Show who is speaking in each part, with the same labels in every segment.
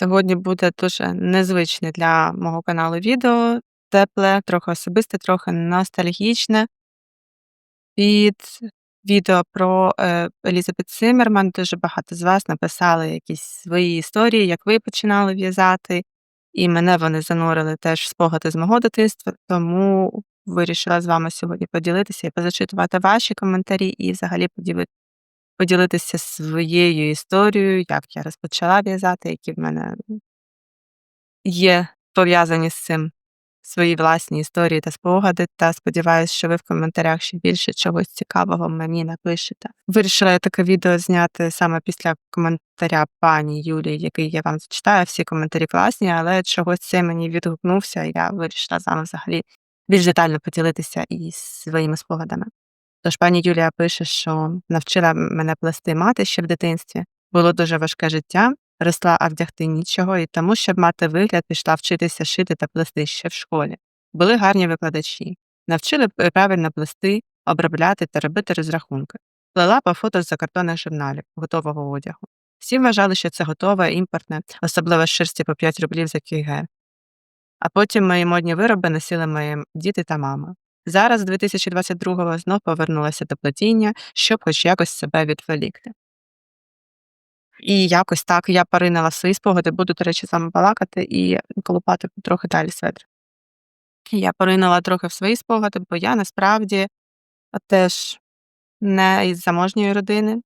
Speaker 1: Сьогодні буде дуже незвичне для мого каналу відео, тепле, трохи особисте, трохи ностальгічне. Під відео про, е, Елізабет Циммерман дуже багато з вас написали якісь свої історії, як ви починали в'язати, і мене вони занурили теж в спогади з мого дитинства, тому вирішила з вами сьогодні поділитися і позачитувати ваші коментарі, і взагалі поділи поділитися своєю історією, як я розпочала в'язати, які в мене є пов'язані з цим свої власні історії та спогади, та сподіваюсь, що ви в коментарях ще більше чогось цікавого мені напишете. Вирішила я таке відео зняти саме після коментаря пані Юлії, який я вам зачитаю. Всі коментарі класні, але чогось це мені відгукнувся, я вирішила вами взагалі більш детально поділитися із своїми спогадами. Тож пані Юлія пише, що навчила мене плести мати ще в дитинстві. Було дуже важке життя, росла, а вдягти нічого, і тому, щоб мати вигляд, пішла вчитися шити та плести ще в школі. Були гарні викладачі, навчили правильно плести, обробляти та робити розрахунки. Плела по фото з закартонних журналів, готового одягу. Всі вважали, що це готове, імпортне, особливо шерсті по 5 рублів за кг. А потім мої модні вироби носили мої діти та мама. Зараз, 2022-го, знов повернулася до плетіння, щоб хоч якось себе відволікти. І якось так я поринила свої спогади, буду, до речі, з вами балакати і колупати трохи далі светр. Я поринула трохи в свої спогади, бо я насправді теж не із заможньої родини.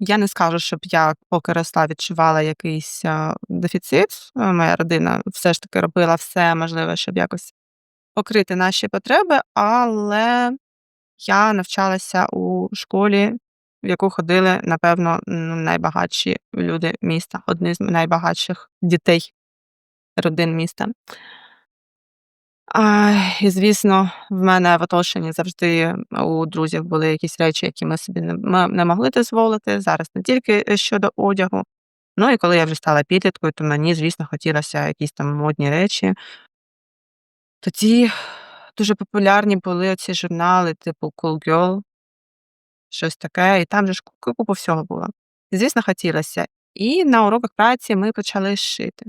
Speaker 1: Я не скажу, щоб я поки росла, відчувала якийсь дефіцит. Моя родина все ж таки робила все можливе, щоб якось покрити наші потреби, але я навчалася у школі, в яку ходили, напевно, ну, найбагатші люди міста, одні з найбагатших дітей родин міста. А, і, звісно, в мене в оточенні завжди у друзів були якісь речі, які ми собі не, ми не могли дозволити. Зараз не тільки е, щодо одягу. Ну і коли я вже стала підліткою, то мені, звісно, хотілося якісь там модні речі. Тоді дуже популярні були ці журнали, типу Cool Girl, щось таке, і там же ж ку- всього було. Звісно, хотілося. І на уроках праці ми почали шити.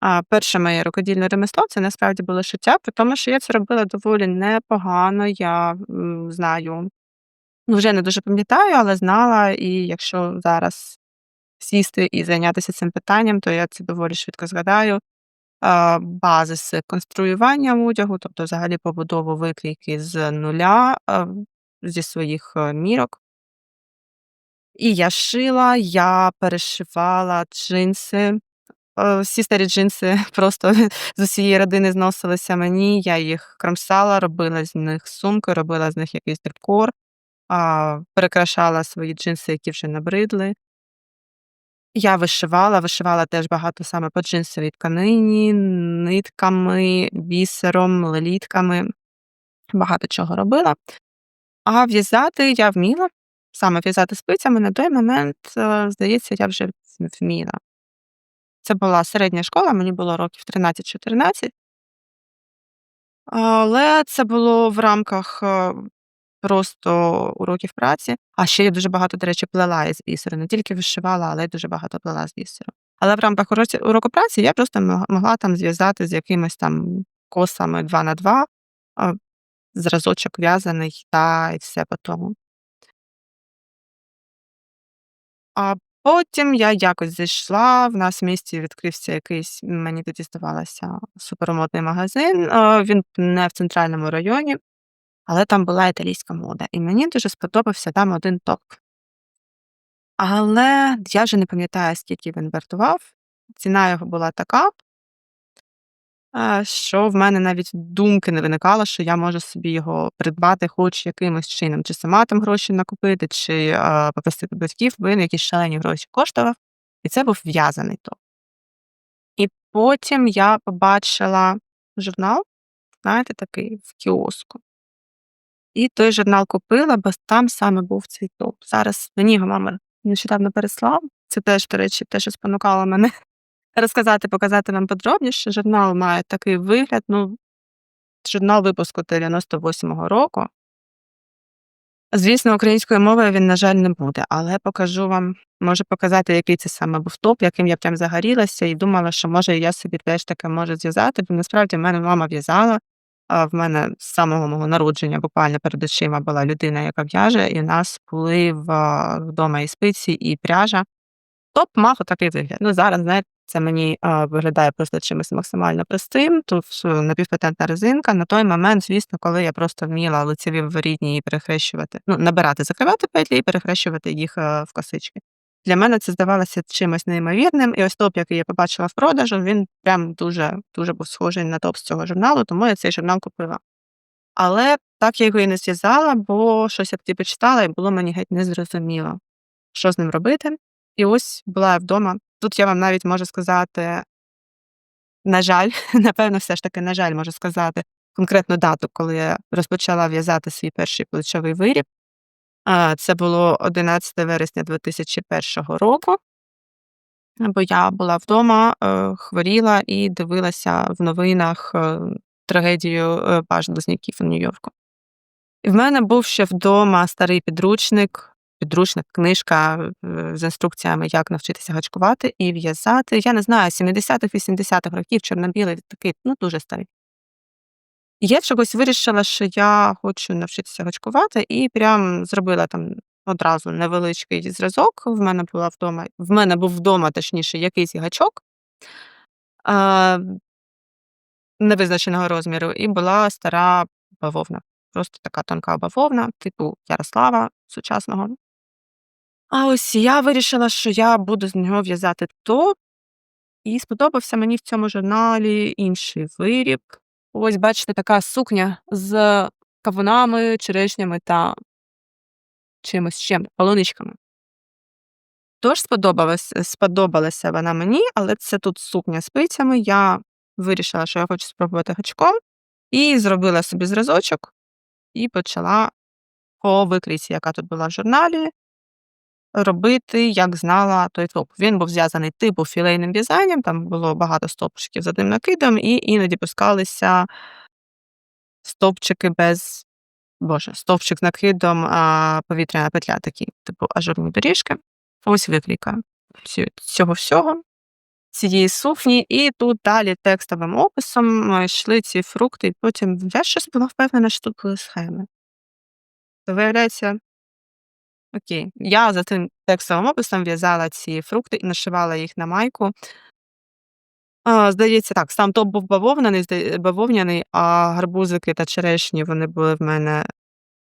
Speaker 1: А перше моє рукодільне ремесло це насправді було шиття, при тому, що я це робила доволі непогано. Я м, знаю, ну вже не дуже пам'ятаю, але знала, і якщо зараз сісти і зайнятися цим питанням, то я це доволі швидко згадаю. А, Базис конструювання одягу, тобто взагалі побудову викрійки з нуля зі своїх е, мірок. І я шила, я перешивала джинси. Е, Всі старі джинси просто з усієї родини зносилися мені. Я їх кромсала, робила з них сумки, робила з них якийсь декор, перекрашала свої джинси, які вже набридли. Я вишивала, вишивала теж багато саме по джинсовій тканині, нитками, бісером, лелітками. Багато чого робила. А в'язати я вміла. Саме в'язати спицями на той момент, е, здається, я вже вміла. Це була середня школа, мені було років 13-14. Але це було в рамках, е, просто уроків праці. А ще я дуже багато, до речі, плела із бісеру. Не тільки вишивала, але й дуже багато плела з бісеру. Але в рамках уроку праці я просто могла там зв'язати з якимись там косами 2 на 2, зразочок в'язаний та і все по тому. А потім я якось зайшла, в нас в місті відкрився якийсь, мені тоді здавалося, супермодний магазин. Він не в центральному районі, але там була італійська мода. І мені дуже сподобався там один топ. Але я вже не пам'ятаю, скільки він вартував. Ціна його була така, що в мене навіть думки не виникало, що я можу собі його придбати хоч якимось чином, чи сама там гроші накопити, чи попросити батьків, бо він якісь шалені гроші коштував. І це був в'язаний топ. І потім я побачила журнал, знаєте, такий в кіоску. І той журнал купила, бо там саме був цей топ. Зараз мені його мама нещодавно переслав. Це теж, до речі, те, що спонукало мене розказати, показати вам подробніше. Журнал має такий вигляд. Ну, журнал випуску 98-го року. Звісно, українською мовою він, на жаль, не буде, але покажу вам, можу показати, який це саме був топ, яким я прям загорілася і думала, що може я собі теж таке можу зв'язати, бо насправді в мене мама в'язала. А в мене з самого мого народження буквально перед очима була людина, яка в'яже, і у нас були в вдома і спиці, і пряжа. Топ мав отакий вигляд. Ну, зараз, знаєте, це мені а, виглядає просто чимось максимально простим. Тут е, напівпатентна резинка. На той момент, звісно, коли я просто вміла лицеві виворітні і перехрещувати, ну, набирати, закривати петлі і перехрещувати їх е, в косички. Для мене це здавалося чимось неймовірним. І ось топ, який я побачила в продажу, він прям дуже дуже був схожий на топ з цього журналу, тому я цей журнал купила. Але так я його і не зв'язала, бо щось я тоді почитала, і було мені геть незрозуміло, що з ним робити. І ось була я вдома. Тут я вам навіть можу сказати, на жаль, напевно, все ж таки, на жаль, можу сказати конкретну дату, коли я розпочала в'язати свій перший плечовий виріб. Це було 11 вересня 2001 року. Бо я була вдома, е, хворіла і дивилася в новинах е, трагедію е, у Нью-Йорку. І в мене був ще вдома старий підручник, підручник, книжка з інструкціями, як навчитися гачкувати і в'язати. Я не знаю, 70-х-80-х років чорно-білий такий, ну дуже старий. І я чогось вирішила, що я хочу навчитися гачкувати, і прям зробила там одразу невеличкий зразок. В мене була вдома. В мене був вдома, точніше, якийсь гачок а, невизначеного розміру, і була стара бавовна. Просто така тонка бавовна, типу Ярослава сучасного. А ось я вирішила, що я буду з нього в'язати топ, і сподобався мені в цьому журналі інший виріб. Ось, бачите, така сукня з кавунами, черешнями та чимось ще, полуничками. Тож сподобалась, сподобалася вона мені, але це тут сукня з пицями. Я вирішила, що я хочу спробувати гачком, і зробила собі зразочок, і почала по викрійці, яка тут була в журналі, робити, як знала той топ. Він був зв'язаний типу філейним в'язанням, там було багато стовпчиків з одним накидом, і іноді пускалися стовпчики без боже, стовпчик з накидом, а повітряна петля такі, типу ажурні доріжки. Ось викліка цього всього, цієї сукні, і тут далі текстовим описом йшли ці фрукти, і потім я щось була впевнена, що тут були схеми. То виявляється, окей, я за тим текстовим описом в'язала ці фрукти і нашивала їх на майку. А, Здається, так, сам топ був бавовняний, бавовняний, а гарбузики та черешні вони були в мене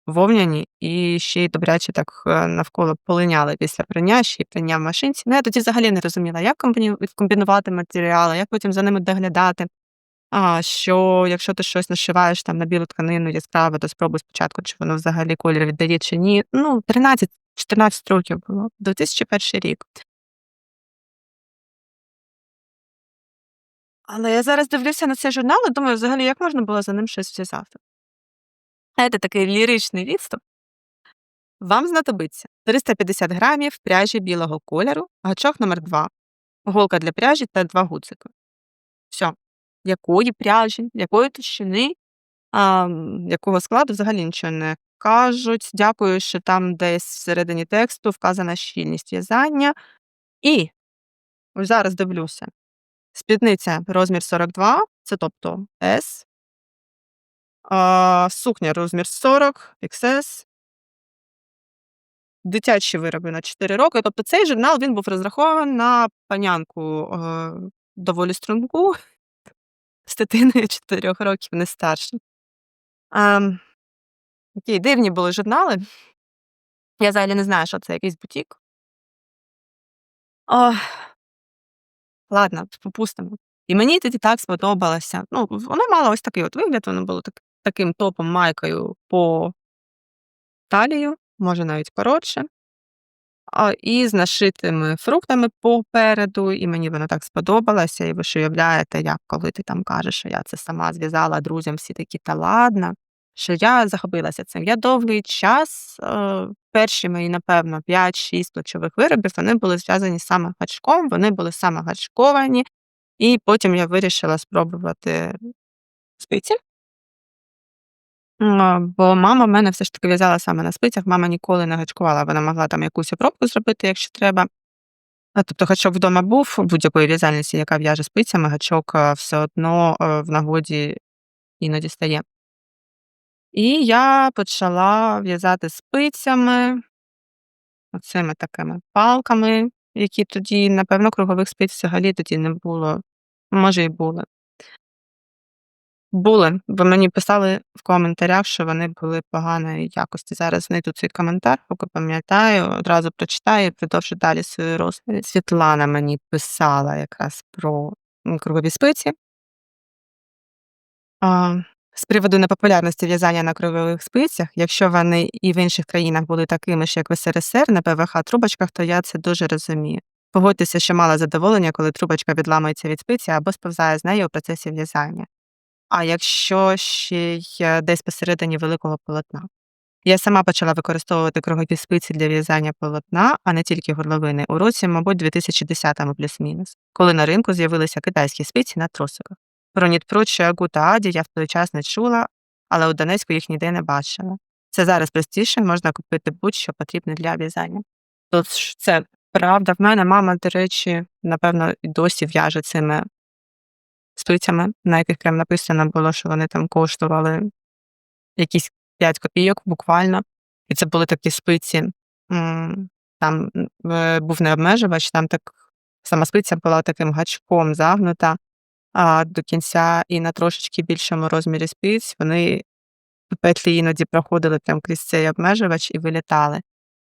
Speaker 1: вовняні і ще й добряче так е, навколо полиняли після прання, ще й прання в машинці. Ну, я тоді взагалі не розуміла, як комбінувати матеріали, як потім за ними доглядати. А що якщо ти щось нашиваєш там на білу тканину яскраве, то спробуй спочатку, чи воно взагалі колір віддає, чи ні. Ну, 13-14 років було, 2001 рік. Але я зараз дивлюся на цей журнал і думаю, взагалі, як можна було за ним щось зв'язати. Знаєте, такий ліричний відступ. Вам знадобиться 350 грамів пряжі білого кольору, гачок номер 2 голка для пряжі та два гудзики. Все. Якої пряжі, якої товщини, а, якого складу взагалі нічого не кажуть. Дякую, що там десь всередині тексту вказана щільність в'язання. І ось зараз дивлюся. Спідниця розмір 42, це тобто S. А, Сукня розмір 40, XS. Дитячі вироби на 4 роки. Тобто цей журнал він був розрахований на панянку е, доволі струнку з дитиною 4 років, не старше. А, Окей, дивні були журнали. Я взагалі не знаю, що це якийсь бутік. Ох, Ладно, попустимо. І мені тоді так сподобалося. Ну, вона мала ось такий от вигляд, воно було так, таким топом майкою по талію, може навіть коротше. І з нашитими фруктами попереду, і мені воно так сподобалося. І ви ж уявляєте, як коли ти там кажеш, що я це сама зв'язала друзям, всі такі та ладно що я захопилася цим. Я довгий час, е, перші мої, напевно, 5-6 плечових виробів, вони були зв'язані саме гачком, вони були саме гачковані, і потім я вирішила спробувати спиці. Бо мама в мене все ж таки в'язала саме на спицях, мама ніколи не гачкувала, вона могла там якусь обробку зробити, якщо треба. Тобто гачок вдома був будь-якої в'язальниці, яка в'яже спицями, гачок, все одно, в нагоді іноді стає. І я почала в'язати спицями оцими такими палками, які тоді, напевно, кругових спиць взагалі тоді не було. Може, і були. Були, бо мені писали в коментарях, що вони були поганої якості. Зараз знайду цей коментар, поки пам'ятаю, одразу прочитаю і продовжу далі свою розповідь. Світлана мені писала якраз про, кругові спиці. А, з приводу непопулярності в'язання на кругових спицях, якщо вони і в інших країнах були такими ж, як в СРСР, на ПВХ-трубочках, то я це дуже розумію. Погодьтеся, що мала задоволення, коли трубочка відламується від спиці або сповзає з нею у процесі в'язання. А якщо ще й десь посередині великого полотна. Я сама почала використовувати кругові спиці для в'язання полотна, а не тільки горловини, у році, мабуть, 2010-му плюс-мінус, коли на ринку з'явилися китайські спиці на тросиках. Про Нітпро чи Агу та Аді я в той час не чула, але у Донецьку їх ніде не бачила. Це зараз простіше, можна купити будь-що потрібне для в'язання. Тож це правда. В мене мама, до речі, напевно, досі в'яже цими спицями, на яких прям написано було, що вони там коштували якісь 5 копійок буквально. І це були такі спиці, там е, був не обмежувач, там так сама спиця була таким гачком загнута а, до кінця, і на трошечки більшому розмірі спиць вони петлі іноді проходили прям крізь цей обмежувач і вилітали.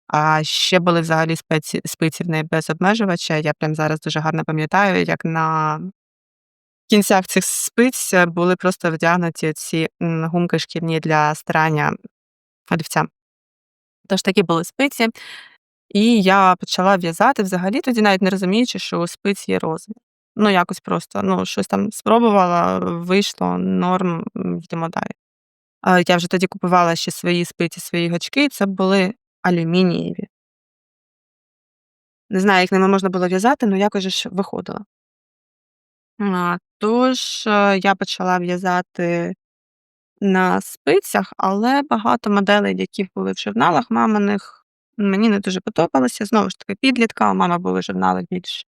Speaker 1: А ще були взагалі спеці, спиці в неї без обмежувача. Я прям зараз дуже гарно пам'ятаю, як на кінцях цих спиць е, були просто вдягнуті ці гумки шкірні для старання олівця. Тож такі були спиці. І я почала в'язати взагалі, тоді навіть не розуміючи, що у спиць є розмір. Ну, якось просто ну, щось там спробувала, вийшло, норм, йдемо далі. Я вже тоді купувала ще свої спиці, свої гачки, це були алюмінієві. Не знаю, як ними можна було в'язати, але якось ж виходило. Тож, е, я почала в'язати на спицях, але багато моделей, які були в журналах маминих, мені не дуже подобалися. Знову ж таки, підлітка, у мами були журнали більш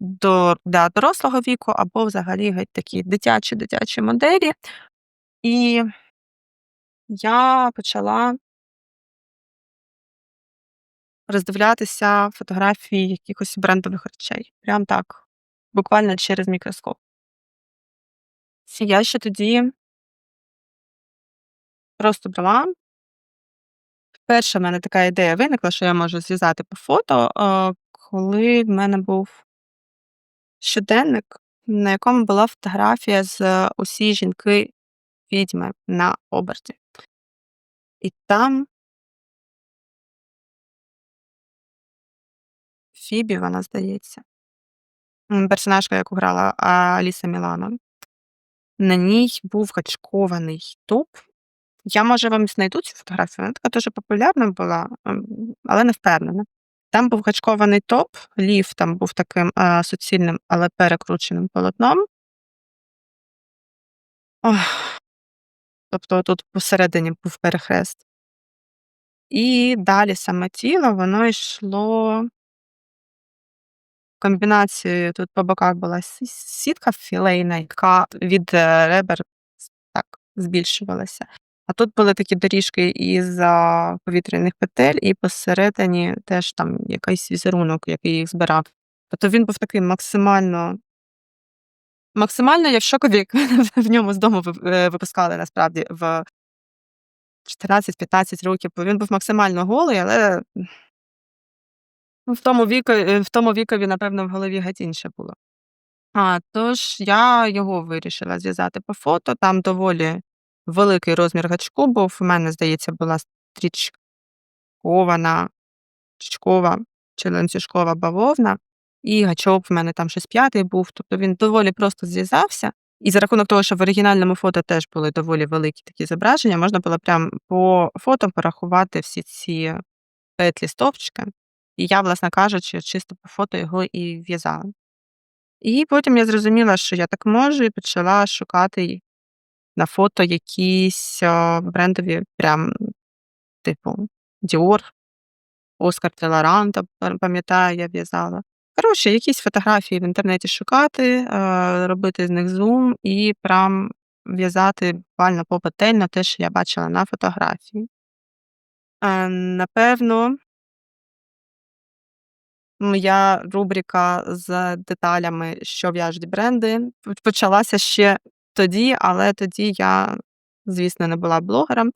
Speaker 1: до для дорослого віку або взагалі геть такі дитячі дитячі моделі. І я почала роздивлятися фотографії якихось брендових речей. Прям так, буквально через мікроскоп. Я ще тоді просто брала. Перша в мене така ідея виникла, що я можу зв'язати по фото, коли в мене був щоденник, на якому була фотографія з усі жінки відьми на оберті. І там Фібі, вона здається, персонажка, яку грала Аліса Мілано. На ній був гачкований топ. Я, може, вам знайду цю фотографію, вона така дуже популярна була, ем, але не впевнена. Там був гачкований топ, ліф там був таким а, суцільним, але перекрученим полотном. Ох, тобто тут посередині був перехрест. І далі саме тіло, воно йшло комбінацією. Тут по боках була сітка філейна, яка від е, ребер так збільшувалася. А тут були такі доріжки із повітряних петель, і посередині теж там якийсь візерунок, який їх збирав. Тобто він був такий максимально. Максимально я в в ньому з дому е, випускали насправді в 14-15 років, бо він був максимально голий, але в тому віку, в тому вікові, напевно, в голові геть інше було. А, тож я його вирішила зв'язати по фото. Там доволі великий розмір гачку був. У мене, здається, була стрічкована, стрічкова чи ланцюжкова бавовна, і гачок в мене там щось п'ятий був. Тобто він доволі просто зв'язався. І за рахунок того, що в оригінальному фото теж були доволі великі такі зображення, можна було прям по фото порахувати всі ці петлі стовпчики. І я, власне кажучи, чисто по фото його і в'язала. І потім я зрозуміла, що я так можу, і почала шукати на фото якісь, брендові прям, типу Dior, Оскар ла пам'ятаю, я в'язала. Коротше, якісь фотографії в інтернеті шукати, робити з них зум і прям в'язати буквально попетельно те, що я бачила на фотографії. Е, напевно моя рубрика з деталями, що в'яжуть бренди, почалася ще тоді, але тоді я, звісно, не була блогером.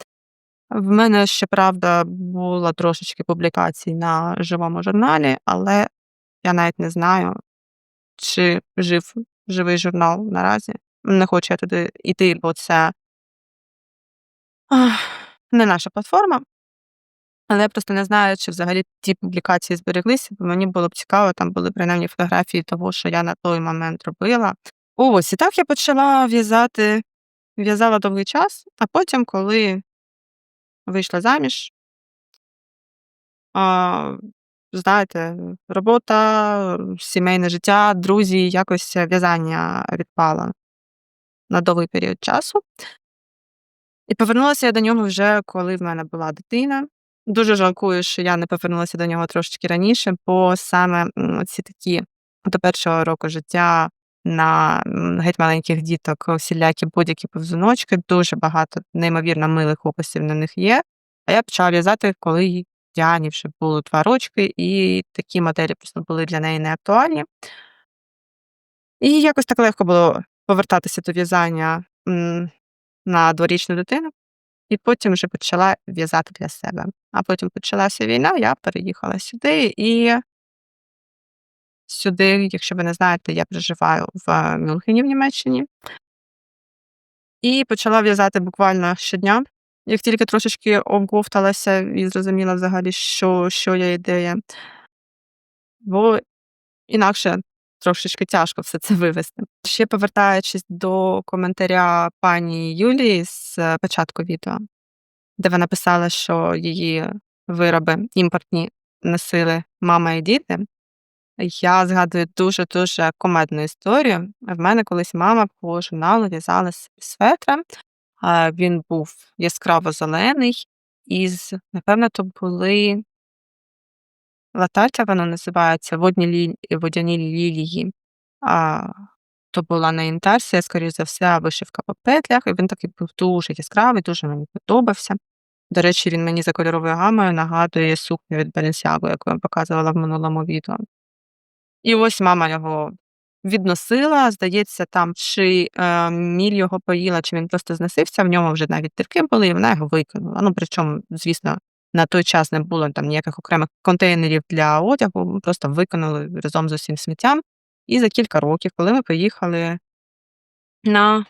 Speaker 1: В мене, щоправда, було трошечки публікацій на живому журналі, але я навіть не знаю, чи жив живий журнал наразі. Не хочу я туди іти, бо це не наша платформа. Але я просто не знаю, чи взагалі ті публікації збереглися, бо мені було б цікаво, там були принаймні фотографії того, що я на той момент робила. Ось, і так я почала в'язати. В'язала довгий час, а потім, коли вийшла заміж а, знаєте, робота, сімейне життя, друзі, якось в'язання відпало на довгий період часу. І повернулася я до нього вже, коли в мене була дитина. Дуже жалкую, що я не повернулася до нього трошечки раніше, бо саме, м, оці такі до першого року життя на, геть маленьких діток всілякі будь-які повзуночки, дуже багато неймовірно милих описів на них є. А я почала в'язати, коли Діані вже було 2 рочки, і такі моделі просто були для неї неактуальні. І якось так легко було повертатися до в'язання, на дворічну дитину, і потім вже почала в'язати для себе. А потім почалася війна, я переїхала сюди і сюди, якщо ви не знаєте, я проживаю в Мюнхені в Німеччині. І почала в'язати буквально щодня. Як тільки трошечки оговталася і зрозуміла взагалі, що що є ідея. Бо інакше трошечки тяжко все це вивести. Ще повертаючись до коментаря пані Юлії з початку відео, де вона писала, що її вироби імпортні носили мама і діти. Я згадую дуже-дуже кумедну історію. В мене колись мама по журналу в'язала светра. Він був яскраво-зелений із, напевно, то були латаття воно називається, водні лі водяні лілії. А, то була не інтарсія, скоріш за все, вишивка по петлях, і він такий був дуже яскравий, дуже мені подобався. До речі, він мені за кольоровою гамою нагадує сукню від Balenciaga, яку я показувала в минулому відео. І ось мама його відносила, здається, там чи, е, міль його поїла, чи він просто зносився, в ньому вже навіть дірки були, і вона його викинула. Ну, причому, звісно, на той час не було там ніяких окремих контейнерів для одягу, просто викинули разом з усім сміттям. І за кілька років, коли ми поїхали на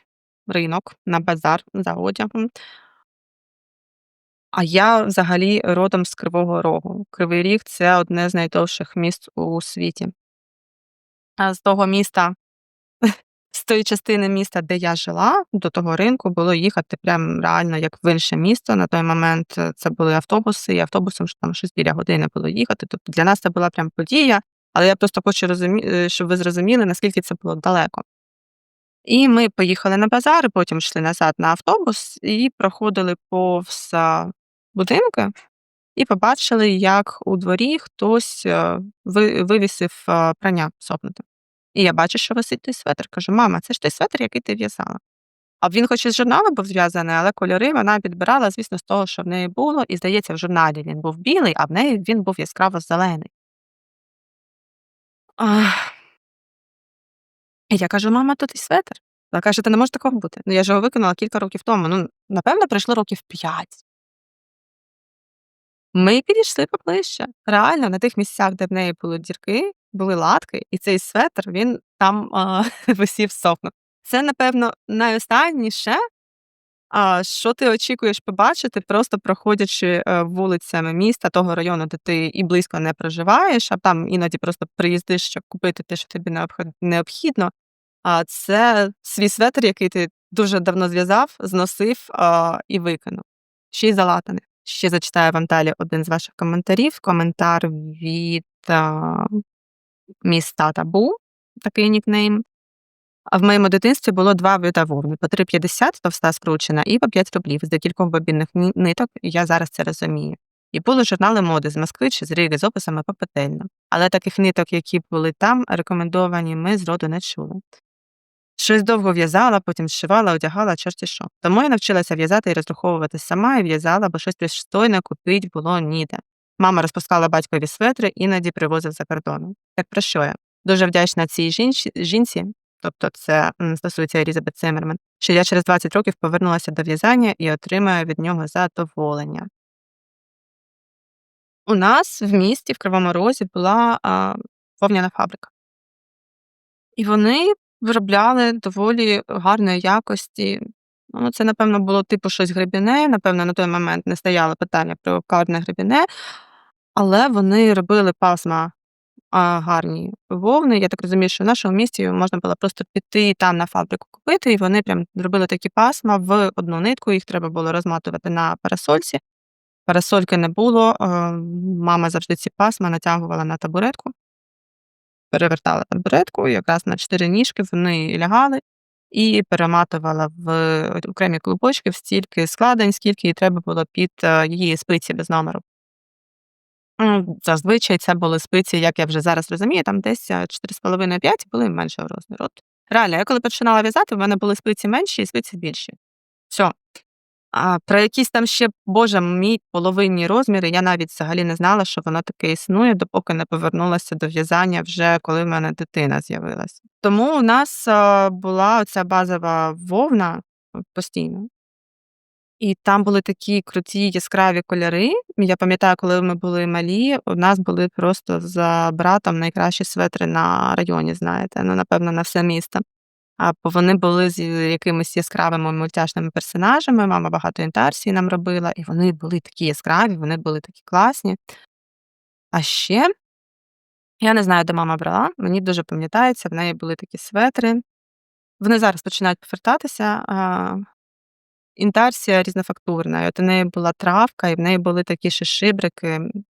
Speaker 1: ринок, на базар за одягом а я взагалі родом з Кривого Рогу. Кривий Ріг це одне з найдовших міст у світі. З того міста, з тої частини міста, де я жила, до того ринку було їхати прям реально як в інше місто. На той момент це були автобуси, і автобусом ж там щось біля години було їхати. Тобто для нас це була прям подія, але я просто хочу розумі е, щоб ви зрозуміли, наскільки це було далеко. І ми поїхали на базар, потім йшли назад на автобус і проходили повз будинки і побачили, як у дворі хтось, е, вивісив, е, прання сохнути. І я бачу, що висить той светр. Кажу: "Мама, це ж той светр, який ти в'язала". А він хоч із журналу був зв'язаний, але кольори вона підбирала, звісно, з того, що в неї було, і, здається, в журналі він був білий, а в неї він був яскраво-зелений. І я кажу: "Мама, то твій светр". Вона каже: "Та не може такого бути. Ну, я ж його виконала кілька років тому". Ну, напевно, пройшло років 5. Ми підійшли поближче. Реально, на тих місцях, де в неї були дірки, були латки, і цей светр він там, а, висів сохнув. Це, напевно, найостанніше, а, що ти очікуєш побачити, просто проходячи, е, вулицями міста, того району, де ти і близько не проживаєш, а там іноді просто приїздиш, щоб купити те, що тобі необхідно. А це свій светр, який ти дуже давно зв'язав, зносив, а, і викинув, ще й залатаний. Ще зачитаю вам далі один з ваших коментарів. Коментар від, а, міста Табу, такий нікнейм. А в моєму дитинстві було 2 вида вовни: по 3,50 товста скручена і по 5 рублів з декількох бобінних ниток, і я зараз це розумію. І були журнали моди з Москви чи з Риги з описами попетельно. Але таких ниток, які були там рекомендовані, ми зроду не чули. Щось довго в'язала, потім зшивала, одягала, чорті що. Тому я навчилася в'язати і розраховувати сама, і в'язала, бо щось пристойне купить було ніде. Мама розпускала батькові светри, іноді привозив за кордону. Так про що я? Дуже вдячна цій жінці, тобто це стосується Елізабет Циммерман, що я через 20 років повернулася до в'язання і отримаю від нього задоволення. У нас в місті, в Кривому Розі, була а, вовняна фабрика. І вони виробляли доволі гарної якості. Ну, це, напевно, було типу щось гребіне. Напевно, на той момент не стояло питання про карне гребіне, але вони робили пасма а, гарні вовни. Я так розумію, що в нашому місті можна було просто піти там на фабрику купити, і вони прям зробили такі пасма в одну нитку, їх треба було розматувати на парасольці. Парасольки не було. Мама завжди ці пасма натягувала на табуретку, перевертала табуретку, якраз на чотири ніжки вони лягали і перематувала в окремі клубочки в стільки складень, скільки їй треба було під е, її спиці без номеру. Зазвичай це були спиці, як я вже зараз розумію, там десь 4,5-5 були меншого розміру. От реально, я коли починала в'язати, в мене були спиці менші і спиці більші. Все. А про якісь там ще, боже мій, половинні розміри, я навіть взагалі не знала, що воно таке існує, допоки не повернулася до в'язання вже коли в мене дитина з'явилася. Тому у нас була оця базова вовна е, постійно. І там були такі круті яскраві кольори. Я пам'ятаю, коли ми були малі, у нас були просто за братом найкращі светри на районі, знаєте, ну, напевно, на все місто. А, вони були з якимись яскравими мультяшними персонажами. Мама багато інтарсії нам робила, і вони були такі яскраві, вони були такі класні. А ще я не знаю, де мама брала, мені дуже пам'ятається, в неї були такі светри. Вони зараз починають повертатися. Інтарсія різнофактурна. І от у неї була травка, і в неї були такі ще шибрики. А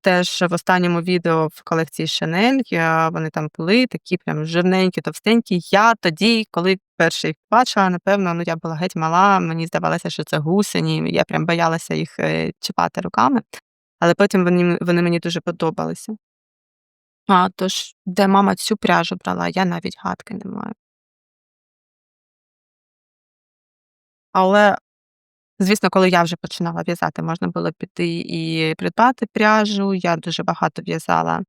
Speaker 1: теж в останньому відео в колекції Chanel вони там були такі прям жирненькі, товстенькі. Я тоді, коли вперше їх бачила, напевно, ну я була геть мала, мені здавалося, що це гусені. Я прям боялася їх е, чіпати руками, але потім вони, вони мені дуже подобалися. А тож, де мама цю пряжу брала, я навіть гадки не маю. Але Звісно, коли я вже починала в'язати, можна було піти і придбати пряжу. Я дуже багато в'язала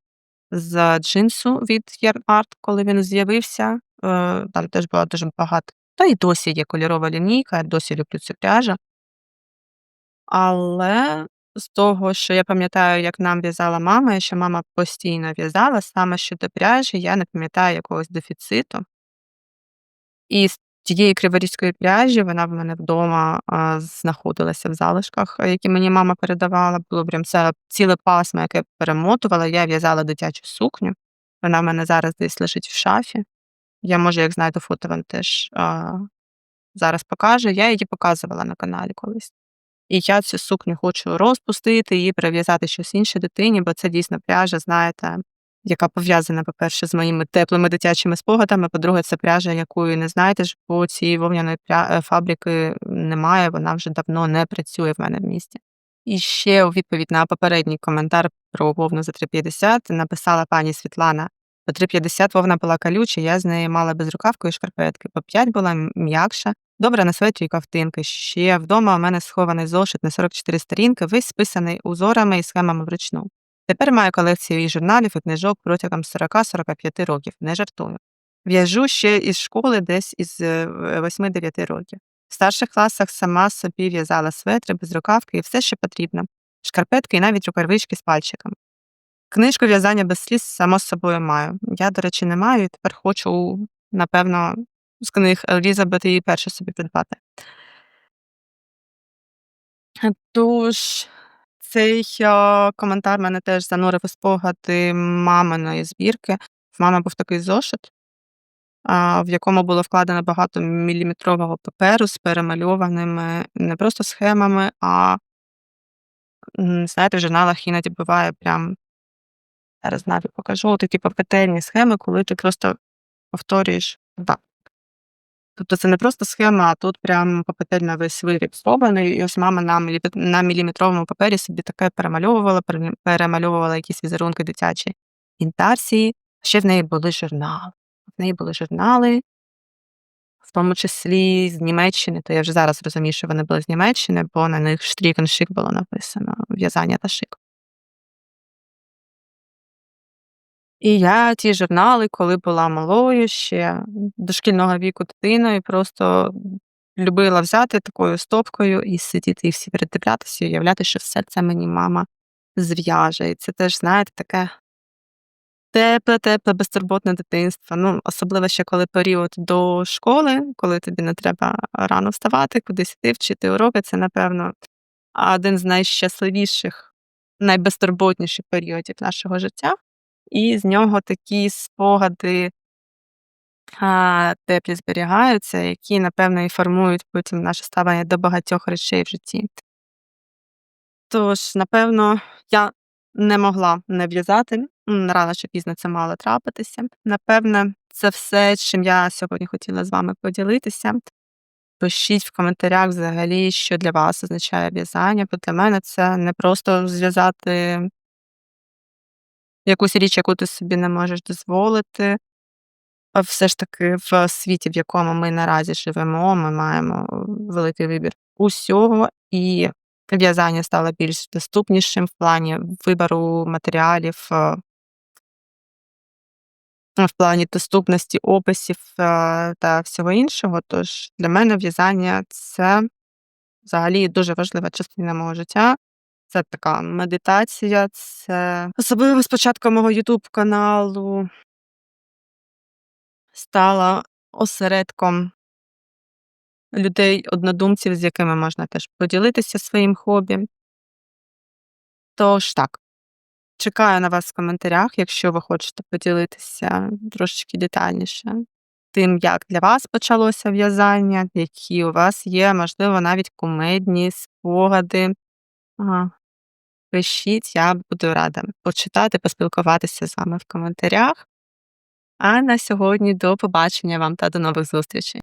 Speaker 1: з джинсу від Yarn коли він з'явився. Е, там теж було дуже багато. Та й досі є кольорова лінійка, я досі люблю цю пряжу. Але з того, що я пам'ятаю, як нам в'язала мама, і що мама постійно в'язала, саме щодо пряжі, я не пам'ятаю якогось дефіциту. І з тієї криворізької пряжі, вона в мене вдома, а, знаходилася в залишках, які мені мама передавала. Було прям це ціле пасмо, яке перемотувала. Я в'язала дитячу сукню. Вона в мене зараз десь лежить в шафі. Я, може, як знайду фото, вам теж, а, зараз покажу. Я її показувала на каналі колись. І я цю сукню хочу розпустити і прив'язати щось інше дитині, бо це дійсно пряжа, знаєте, яка пов'язана, по-перше, з моїми теплими дитячими спогадами. По-друге, це пряжа, якої не знаєте, ж, бо цієї вовняної е, фабрики немає, вона вже давно не працює в мене в місті. І ще у відповідь на попередній коментар про вовну за 3,50 написала пані Світлана. По 3,50 вовна була колюча, я з неї мала безрукавку і шкарпетки. По 5 була м'якша, добре на светрі і ковтинки. Ще вдома у мене схований зошит на 44 сторінки, весь списаний узорами і схемами вручну. Тепер маю колекцію і журналів, і книжок протягом 40-45 років, не жартую. В'яжу ще із школи десь із е, 8-9 років. В старших класах сама собі в'язала светри, безрукавки і все, що потрібно, шкарпетки і навіть рукавички з пальчиками. Книжку в'язання без сліз, само собою, маю. Я, до речі, не маю, і тепер хочу, напевно, з книг Елізабет її перше собі придбати. Е, Тож, цей коментар мене теж занурив у спогади маминої збірки. В мами був такий зошит, в якому було вкладено багато міліметрового паперу з перемальованими не просто схемами, а знаєте, в журналах іноді буває прям зараз навіть покажу такі папетельні схеми, коли ти просто повторюєш так. Тобто це не просто схема, а тут прям попетельно весь виріб зроблений. І ось мама на на міліметровому папері собі таке перемальовувала, перемальовувала якісь візерунки дитячі інтарсії. Ще в неї були журнали. В неї були журнали, в тому числі з Німеччини, то я вже зараз розумію, що вони були з Німеччини, бо на них штрік н шик було написано в'язання та шик. І я ті журнали, коли була малою ще, дошкільного віку дитиною, просто любила взяти такою стопкою і сидіти і всі передивлятися, і уявляти, що все це мені мама зв'яже. І це теж, знаєте, таке тепле, тепле, безтурботне дитинство. Ну, особливо ще коли період до школи, коли тобі не треба рано вставати, кудись іти, вчити уроки. Це, напевно, один з найщасливіших, найбезтурботніших періодів нашого життя. І з нього такі спогади а, теплі зберігаються, які, напевно, і формують потім наше ставлення до багатьох речей в житті. Тож, напевно, я не могла не в'язати. Рано чи пізно це мало трапитися. Напевне, це все, чим я сьогодні хотіла з вами поділитися. Пишіть в коментарях взагалі, що для вас означає в'язання, бо для мене це не просто зв'язати якусь річ, яку ти собі не можеш дозволити. А все ж таки в світі, в якому ми наразі живемо, ми маємо великий вибір усього, і в'язання стало більш доступнішим в плані вибору матеріалів е в плані доступності описів, е, та всього іншого. Тож для мене в'язання це взагалі дуже важлива частина мого життя. Це така медитація, це особливо з початку мого "Ютуб" каналу стала осередком людей-однодумців, з якими можна теж поділитися своїм хобі. Тож так, чекаю на вас в коментарях, якщо ви хочете поділитися трошечки детальніше тим, як для вас почалося в'язання, які у вас є, можливо, навіть кумедні спогади. Пишіть, я буду рада почитати, поспілкуватися з вами в коментарях. А на сьогодні до побачення вам та до нових зустрічей.